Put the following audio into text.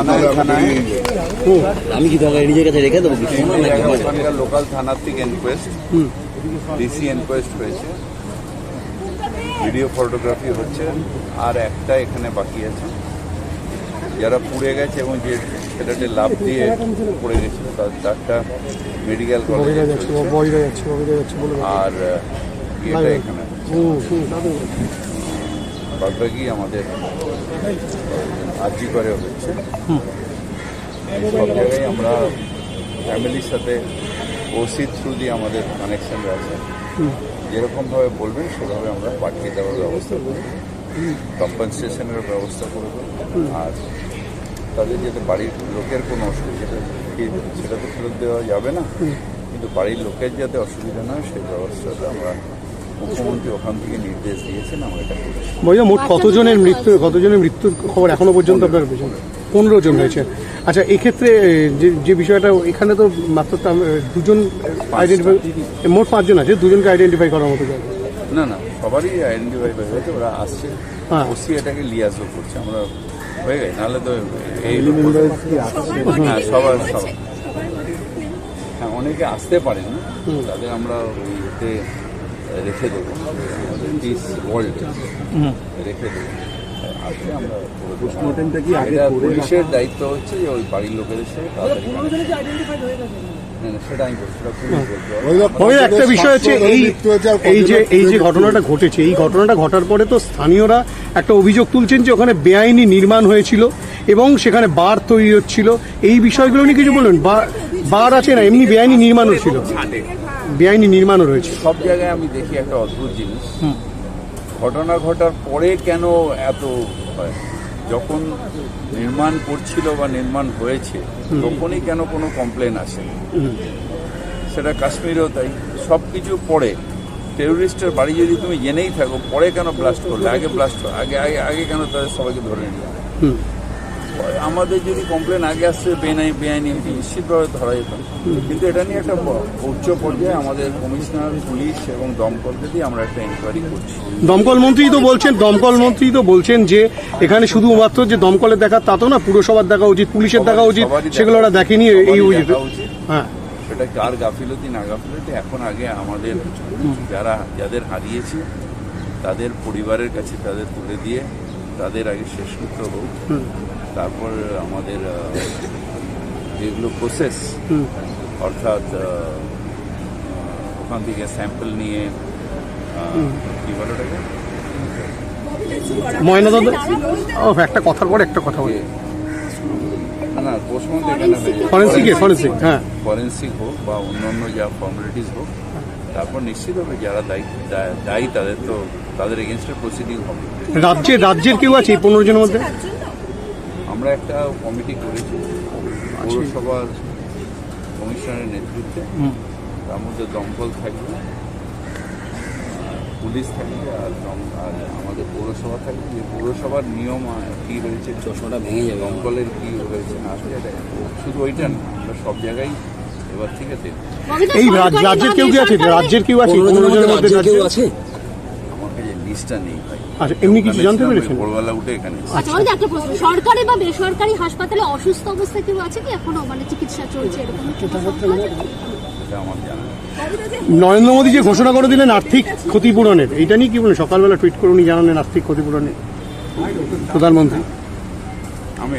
থানায় থানায়। আমি কি দরকার নিজের কাছে রেখে দেবো ওখানকার লোকাল থানার থেকে এনকোয়েস্ট ডিসি এনকোয়েস্ট হয়েছে। ভিডিও ফটোগ্রাফি হচ্ছে আর একটা এখানে বাকি আছে। যারা পুড়ে গেছে এবং যে ছেলেটি লাভ দিয়ে পড়ে গেছিল তার তারটা মেডিকেল কলেজে। আর ইয়েটা এখানে বাদবাকি আমাদের আর্জি করে হচ্ছে। সব জায়গায় আমরা ফ্যামিলির সাথে ওসি থ্রু দিয়ে আমাদের কানেকশন আছে যেরকমভাবে বলবেন সেভাবে আমরা পাঠিয়ে দেওয়ার ব্যবস্থা করব কম্পেনসেশনের ব্যবস্থা করব আর তাদের যাতে বাড়ির লোকের কোনো অসুবিধা সেটা তো ফেরত দেওয়া যাবে না। কিন্তু বাড়ির লোকের যাতে অসুবিধা না সেই ব্যবস্থাটা আমরা মুখ্যমন্ত্রী ওখান থেকে নির্দেশ দিয়েছেন আমরা এটা মোট কতজনের মৃত্যু কতজনের মৃত্যুর খবর এখনও পর্যন্ত আপনার পেছনে? পনেরো জন হয়েছে। আচ্ছা এক্ষেত্রে যে যে বিষয়টা এখানে তো মাত্র দুজন আইডেন্টিফাই মোট পাঁচজন আছে দুজনকে আইডেন্টিফাই করার মতো জায়গা। না না সবারই আইডেন্টিফাই হয়ে গেছে ওরা আসছে। হ্যাঁ। ওসি এটাকে লিয়াজও করছে আমরা হয়ে গেছে নাহলে তো এই হ্যাঁ সবার সবার। হ্যাঁ অনেকে আসতে পারেন না তাদের আমরা ওই ইয়েতে রেখে দেবো। আমাদের দিস ওয়ার্ল্ড রেখে দেবো। পুলিশের দায়িত্ব হচ্ছে যে ওই বাড়ির লোকেদের সাথে তাড়াতাড়ি না, না, সেটা আমি বলছি সেটা পুলিশ একটা বিষয় হচ্ছে এই এই যে এই যে ঘটনাটা ঘটেছে এই ঘটনাটা ঘটার পরে তো স্থানীয়রা একটা অভিযোগ তুলছেন যে ওখানে বেআইনি নির্মাণ হয়েছিল। এবং সেখানে বার তৈরি হচ্ছিল। এই বিষয়গুলো নিয়ে কিছু বলুন। বা বার আছে না এমনি বেআইনি নির্মাণও ছিল। বেআইনি নির্মাণও রয়েছে। সব জায়গায় আমি দেখি একটা অদ্ভুত জিনিস। ঘটনা ঘটার পরে কেন এত হয়? যখন নির্মাণ করছিল বা নির্মাণ হয়েছে তখনই কেন কোনো কমপ্লেন আসে? সেটা কাশ্মীরেও তাই। সব কিছু পরে টেরোরিস্টের বাড়ি যদি তুমি জেনেই থাকো পরে কেন ব্লাস্ট করলে? আগে ব্লাস্ট আগে আগে আগে কেন তাদের সবাইকে ধরে নিলে। আমাদের যদি কমপ্লেন আগে আসছে বেআইনি বেআইনি নিশ্চিতভাবে ধরা যেত। কিন্তু এটা নিয়ে একটা উচ্চ পর্যায়ে আমাদের কমিশনার পুলিশ এবং দমকলকে দিয়ে আমরা একটা ইনকোয়ারি করছি। দমকল মন্ত্রী তো বলছেন দমকল মন্ত্রী তো বলছেন যে এখানে শুধুমাত্র যে দমকলের দেখা তা তো না পুরসভার দেখা উচিত পুলিশের দেখা উচিত সেগুলো ওরা দেখেনি এই উচিত। হ্যাঁ। সেটা কার গাফিলতি না গাফিলতি এখন আগে আমাদের যারা যাদের হারিয়েছে তাদের পরিবারের কাছে তাদের তুলে দিয়ে তাদের আগে শেষ করতে হোক তারপর আমাদের যেগুলো প্রসেস অর্থাৎ ওখান থেকে স্যাম্পল নিয়ে কি বলে ওটাকে? ময়নাতদন্ত? ও একটা কথার পর একটা কথা বলি। না, পোস্টমর্টম হয়ে ফরেন্সিক হ্যাঁ। ফরেন্সিক হোক বা অন্যান্য যা ফর্মালিটিস হোক তারপর নিশ্চিত হবে যারা দায়ী দায়ী তাদের তো তাদের এগেনস্টে প্রসিডিং হবে। রাজ্যে রাজ্যের কেউ আছে এই পনেরো জনের মধ্যে? আমরা একটা কমিটি করেছি পৌরসভার কমিশনারের নেতৃত্বে। তার মধ্যে দমকল থাকবে পুলিশ থাকবে আর দম- আর আমাদের পৌরসভা থাকবে। যে পৌরসভার নিয়ম কি হয়েছে চশমাটা ভেঙে যাবে। দমকলের কি হয়েছে না আসলে শুধু ওইটা না আমরা সব জায়গায় এবার এই রাজ্যের কেউ কি আছে? রাজ্যের কেউ আছে? পনেরো জনের মধ্যে কেউ আছে? আমার কাছে লিস্টটা নেই ভাই। আচ্ছা এমনি কিছু জানতে পেরেছেন? ভোরবেলা উঠে এখানে আচ্ছা আমাদের একটা প্রশ্ন। সরকারি বা বেসরকারি হাসপাতালে অসুস্থ অবস্থায় কেউ আছে কি এখনও? মানে চিকিৎসা চলছে এরকম কিছু সংখ্যা আছে? এটা আমার জানা নরেন্দ্র মোদী যে ঘোষণা করে দিলেন আর্থিক ক্ষতিপূরণের এটা নিয়ে কি বলেন? সকালবেলা টুইট করে উনি জানালেন আর্থিক ক্ষতিপূরণের। প্রধানমন্ত্রী। আমি